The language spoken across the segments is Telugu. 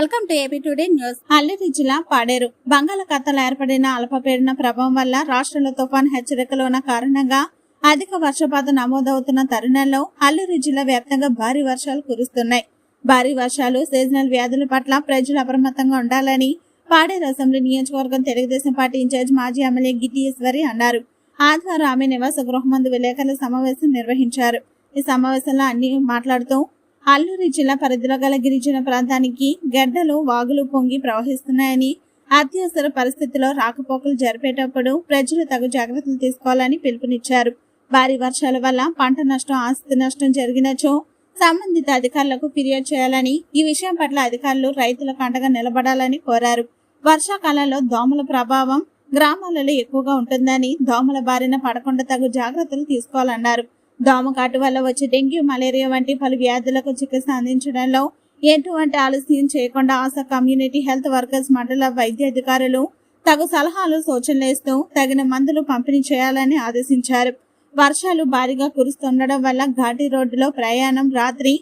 Welcome to AP today news. Alluri జిల్లా పాడేరు. బంగాళాఖాతంలో ఏర్పడిన అల్పపీడన ప్రభావం వల్ల రాష్ట్రంలో తుఫాన్ హెచ్చరికలు ఉన్న కారణంగా అధిక వర్షపాతం నమోదవుతున్న తరుణంలో అల్లూరి జిల్లా వ్యాప్తంగా భారీ వర్షాలు కురుస్తున్నాయి. భారీ వర్షాలు సీజనల్ వ్యాధుల పట్ల ప్రజలు అప్రమత్తంగా ఉండాలని పాడేరు అసెంబ్లీ నియోజకవర్గం తెలుగుదేశం పార్టీ ఇన్ఛార్జ్ మాజీ ఎమ్మెల్యే గిట్టి అన్నారు. ఆదివారం ఆమె నివాస గృహమందు విలేకరుల సమావేశం నిర్వహించారు. ఈ సమావేశంలో అన్ని మాట్లాడుతూ అల్లూరి జిల్లా పరిధిలో గల గిరిజన ప్రాంతానికి గడ్డలు వాగులు పొంగి ప్రవహిస్తున్నాయని అత్యవసర పరిస్థితిలో రాకపోకలు జరిపేటప్పుడు ప్రజలు తగు జాగ్రత్తలు తీసుకోవాలని పిలుపునిచ్చారు. భారీ వర్షాల వల్ల పంట నష్టం ఆస్తి నష్టం జరిగినచో సంబంధిత అధికారులకు ఫిర్యాదు చేయాలని ఈ విషయం పట్ల అధికారులు రైతులకు అండగా నిలబడాలని కోరారు. వర్షాకాలంలో దోమల ప్రభావం గ్రామాలలో ఎక్కువగా ఉంటుందని దోమల బారిన పడకుండా తగు జాగ్రత్తలు తీసుకోవాలన్నారు. దోమకాటు వల్ల వచ్చే డెంగ్యూ మలేరియా వంటి పలు వ్యాధులకు చికిత్స అందించడంలో ఎటువంటి ఆలస్యం చేయకుండా ఆశా కమ్యూనిటీ హెల్త్ వర్కర్స్ మండల వైద్య అధికారులు తగు సలహాలు సూచనలు ఇస్తూ తగిన మందులు పంపిణీ చేయాలని ఆదేశించారు. వర్షాలు భారీగా కురుస్తుండడం వల్ల ఘాటి రోడ్డులో ప్రయాణం రాత్రి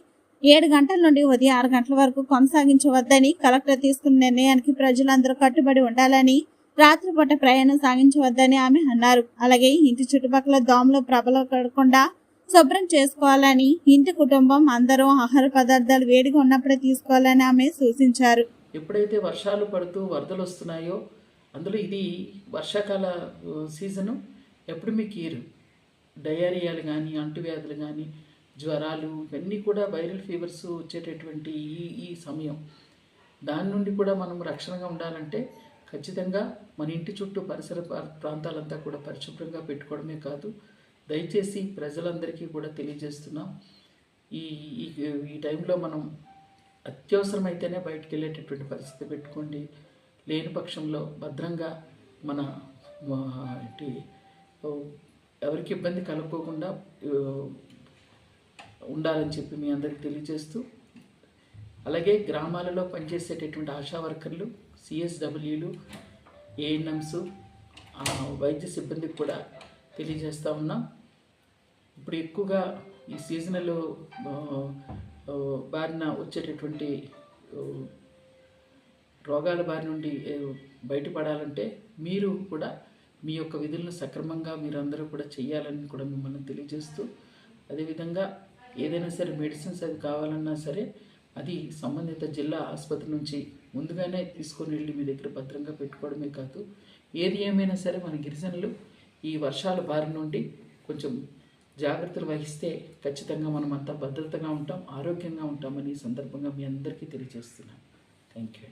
ఏడు గంటల నుండి ఉదయం ఆరు గంటల వరకు కొనసాగించవద్దని కలెక్టర్ తీసుకున్న నిర్ణయానికి ప్రజలందరూ కట్టుబడి ఉండాలని రాత్రిపూట ప్రయాణం సాగించవద్దని ఆమె అన్నారు. అలాగే ఇంటి చుట్టుపక్కల దోమలు ప్రబలపడకుండా శుభ్రం చేసుకోవాలని ఇంటి కుటుంబం అందరూ ఆహార పదార్థాలు వేడిగా ఉన్నప్పుడే తీసుకోవాలని ఆమె సూచించారు. ఎప్పుడైతే వర్షాలు పడుతూ వరదలు వస్తున్నాయో అందులో ఇది వర్షాకాల సీజను. ఎప్పుడు మీకు ఏరు డయేరియాలు కానీ అంటువ్యాధులు కానీ జ్వరాలు ఇవన్నీ కూడా వైరల్ ఫీవర్స్ వచ్చేటటువంటి ఈ ఈ సమయం. దాని నుండి కూడా మనం రక్షణగా ఉండాలంటే ఖచ్చితంగా మన ఇంటి చుట్టూ పరిసర ప్రా- ప్రాంతాలంతా కూడా పరిశుభ్రంగా పెట్టుకోవడమే కాదు. దయచేసి ప్రజలందరికీ కూడా తెలియజేస్తున్నాం. ఈ ఈ ఈ టైంలో మనం అత్యవసరమైతేనే బయటికి వెళ్ళేటటువంటి పరిస్థితి పెట్టుకోండి. లేని పక్షంలో భద్రంగా మన మా, ఎవరికి ఇబ్బంది కలుపుకోకుండా ఉండాలని చెప్పి మీ అందరికి తెలియజేస్తూ అలాగే గ్రామాలలో పనిచేసేటటువంటి ఆశా వర్కర్లు సిఎస్డబ్ల్యూలు ఏఎన్ఎంస్ వైద్య సిబ్బందికి కూడా తెలియజేస్తూ ఉన్నాం. ఇప్పుడు ఎక్కువగా ఈ సీజనల్ బారిన వచ్చేటటువంటి రోగాల బారి నుండి బయటపడాలంటే మీరు కూడా మీ యొక్క విధులను సక్రమంగా మీరందరూ కూడా చేయాలని కూడా మిమ్మల్ని తెలియజేస్తూ అదేవిధంగా ఏదైనా సరే మెడిసిన్స్ అది కావాలన్నా సరే అది సంబంధిత జిల్లా ఆసుపత్రి నుంచి ముందుగానే తీసుకొని వెళ్ళి మీ దగ్గర భద్రంగా పెట్టుకోవడమే కాదు ఏది ఏమైనా సరే మన గిరిజనులు ఈ వర్షాల బారి నుండి కొంచెం జాగ్రత్తలు వహిస్తే ఖచ్చితంగా మనం అంతా భద్రతగా ఉంటాం ఆరోగ్యంగా ఉంటామని ఈ సందర్భంగా మీ అందరికీ తెలియజేస్తున్నాను. Thank you